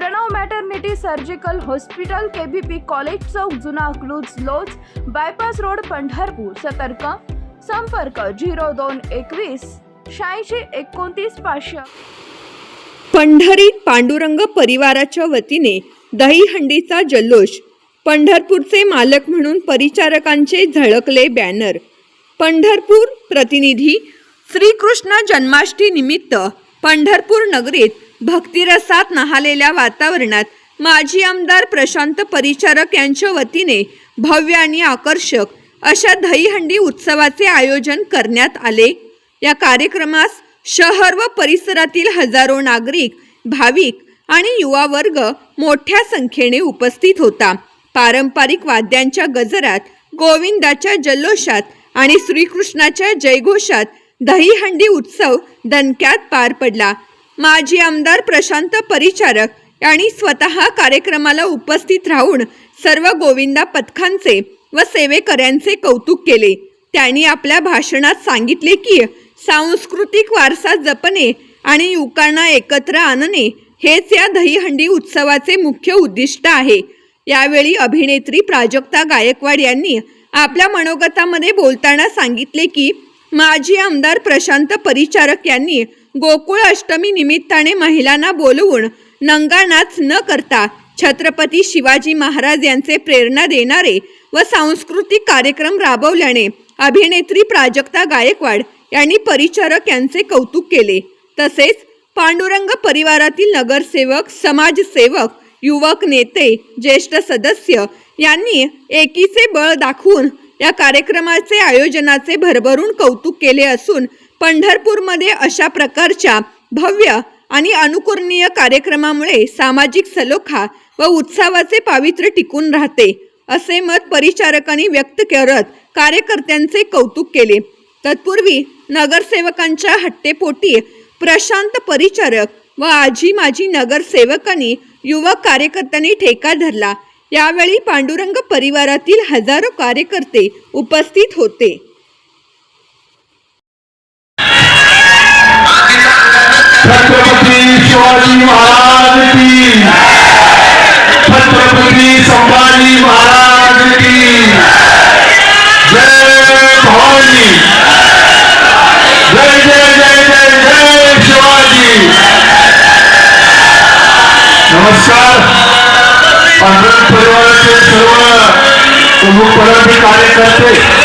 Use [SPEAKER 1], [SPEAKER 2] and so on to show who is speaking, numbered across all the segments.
[SPEAKER 1] Pranav maternity surgical hospital KBP college चौक जुना अकलूज लोज bypass road Pandharpur. सतर्क. संपर्क झिरो दोन एकवीस शहाऐंशी एकोणतीस पाचशे.
[SPEAKER 2] पंढरी पांडुरंग परिवाराच्या वतीने दहीहंडीचा जल्लोष. पंढरपूरचे मालक म्हणून परिचारकांचे झळकले बॅनर. पंढरपूर प्रतिनिधी श्रीकृष्ण जन्माष्टी निमित्त पंढरपूर नगरीत भक्तिरसात नहालेल्या वातावरणात माजी आमदार प्रशांत परिचारक यांच्या वतीने भव्य आणि आकर्षक अशा दहीहंडी उत्सवाचे आयोजन करण्यात आले. या कार्यक्रमास शहर व परिसरातील हजारो नागरिक भाविक आणि युवा वर्ग मोठ्या संख्येने उपस्थित होता. पारंपरिक वाद्यांच्या गजरात गोविंदाच्या जल्लोषात आणि श्रीकृष्णाच्या जयघोषात दहीहंडी उत्सव दणक्यात पार पडला. माजी आमदार प्रशांत परिचारक यांनी स्वतः कार्यक्रमाला उपस्थित राहून सर्व गोविंदा पथकांचे व सेवेकऱ्यांचे कौतुक केले. त्यांनी आपल्या भाषणात सांगितले की सांस्कृतिक वारसा जपणे आणि युवकांना एकत्र आणणे हेच या दहीहंडी उत्सवाचे मुख्य उद्दिष्ट आहे. यावेळी अभिनेत्री प्राजक्ता गायकवाड यांनी आपल्या मनोगतामध्ये बोलताना सांगितले की माजी आमदार प्रशांत परिचारक यांनी गोकुळ अष्टमी निमित्ताने महिलांना बोलवून नंगानाच न करता छत्रपती शिवाजी महाराज यांचे प्रेरणा देणारे व सांस्कृतिक कार्यक्रम राबवल्याने अभिनेत्री प्राजक्ता गायकवाड यांनी परिचारक यांचे कौतुक केले. तसेच पांडुरंग परिवारातील नगरसेवक समाजसेवक युवक नेते ज्येष्ठ सदस्य यांनी एकीचे बळ दाखवून या कार्यक्रमाचे आयोजनाचे भरभरून कौतुक केले असून पंढरपूरमध्ये अशा प्रकारच्या भव्य आणि अनुकरणीय कार्यक्रमामुळे सामाजिक सलोखा व उत्सवाचे पावित्र्य टिकून राहते असे मत परिचारकांनी व्यक्त करत कार्यकर्त्यांचे कौतुक केले. तत्पूर्वी नगरसेवकांच्या हट्टेपोटी प्रशांत परिचारक व आजी माजी नगरसेवकांनी युवक कार्यकर्त्यांनी ठेका धरला. यावेळी पांडुरंग परिवारातील हजारो कार्यकर्ते उपस्थित होते.
[SPEAKER 3] छत्रपती शिवाजी महाराज की. छत्रपती संभाजी महाराज की. जय भवानी. जय जय जय जय जय शिवाजी. नमस्कार. पांढरण परिवाराचे सर्व प्रमुख पदाधिकारी कार्यकर्ते.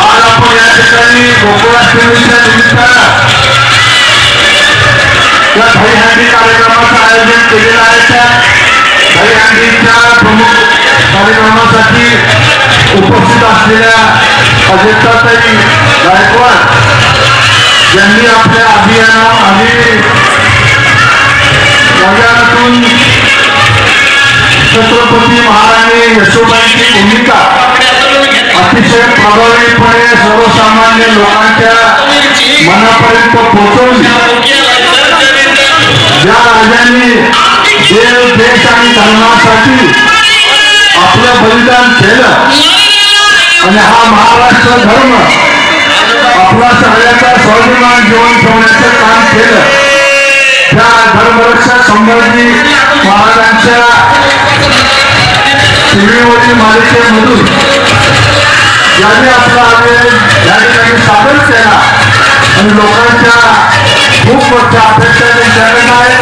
[SPEAKER 3] आज आपण या ठिकाणी गोकुळाष्टमीच्या निमित्तानं या दहीहंडी कार्यक्रमाचं आयोजन केलेलं आहे. त्या दहीहंडीच्या प्रमुख कार्यक्रमासाठी उपस्थित असलेल्या अजिताताई गायकवाड यांनी आपल्या अभियाना आणि अभियानातून छत्रपती महाराणी यशोबाईंची भूमिका अतिशय प्रभावीपणे सर्वसामान्य लोकांच्या मनापर्यंत पोहोचवली. राजांनी देव देश आणि धर्मासाठी आपलं बलिदान केलं. आणि हा महाराष्ट्र धर्म आपला सगळ्याचा स्वाभिमान जीवन ठेवण्याचं काम केलं. त्या धर्मरक्षक संभाजी महाराजांच्या टीव्हीवरील मालिकेमधून ज्यांनी आपला आदेश या ठिकाणी सादर केला आणि लोकांच्या खूप मोठ्या अपेक्षा त्यांच्याकडे आहेत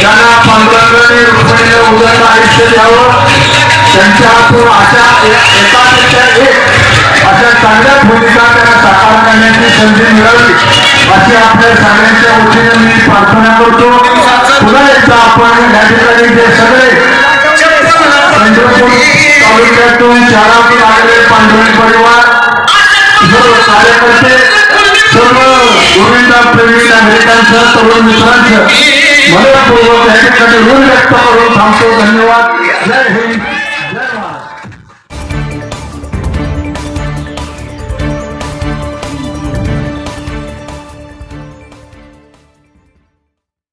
[SPEAKER 3] त्यांना पांडुरंगाने रुक्मिणीने उदंड आयुष्य द्यावं त्यांच्या हातून अशा एकापेक्षा एक अशा चांगल्या भूमिका त्यांना साकार करण्याची संधी मिळावी अशी आपल्या सगळ्यांच्या वतीने मी प्रार्थना करतो पुन्हा एकदा आपण या ठिकाणी जे सगळे पंढरपूर तालुक्यातून शहरातून आलेले पांडुरंग परिवार सर्व कार्यकर्ते सर्व गोविंदा प्रेमी नागरिकांचं तरुण मित्रांचं मनपूर्वक या ठिकाणी ऋण व्यक्त करून थांबतो. धन्यवाद. जय हिंद.